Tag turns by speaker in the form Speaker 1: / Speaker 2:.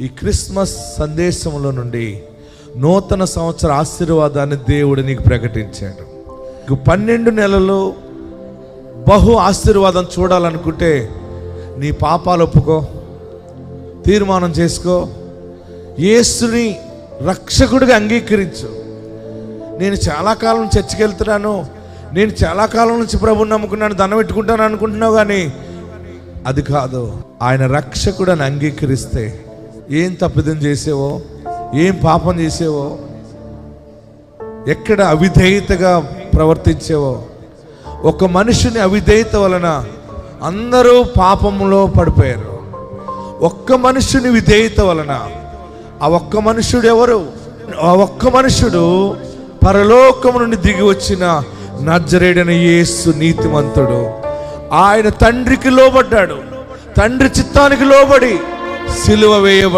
Speaker 1: ఈ క్రిస్మస్ సందేశంలో నుండి నూతన సంవత్సర ఆశీర్వాదాన్ని దేవుడు నీకు ప్రకటించాడు. నీకు పన్నెండు నెలలు బహు ఆశీర్వాదం చూడాలనుకుంటే నీ పాపాలు ఒప్పుకో తీర్మానం చేసుకో యేసుని రక్షకుడిగా అంగీకరించు. నేను చాలా కాలం చర్చికి వెళ్తున్నాను నేను చాలా కాలం నుంచి ప్రభుని నమ్ముకున్నాను దండం పెట్టుకుంటాను అనుకుంటున్నావు కానీ అది కాదు. ఆయన రక్షకుడని అంగీకరిస్తే ఏం తప్పిదం చేసేవో ఏం పాపం చేసేవో ఎక్కడ అవిధేయతగా ప్రవర్తించేవో ఒక మనిషిని అవిధేయత వలన అందరూ పాపంలో పడిపోయారు. ఒక్క మనుషుని విధేయత వలన ఆ ఒక్క మనుషుడు ఎవరు? ఆ ఒక్క మనుషుడు పరలోకము నుండి దిగి వచ్చిన నజరేడని యేసు నీతిమంతుడు. ఆయన తండ్రికి లోబడ్డాడు. తండ్రి చిత్తానికి లోబడి సిలువ వేయబడి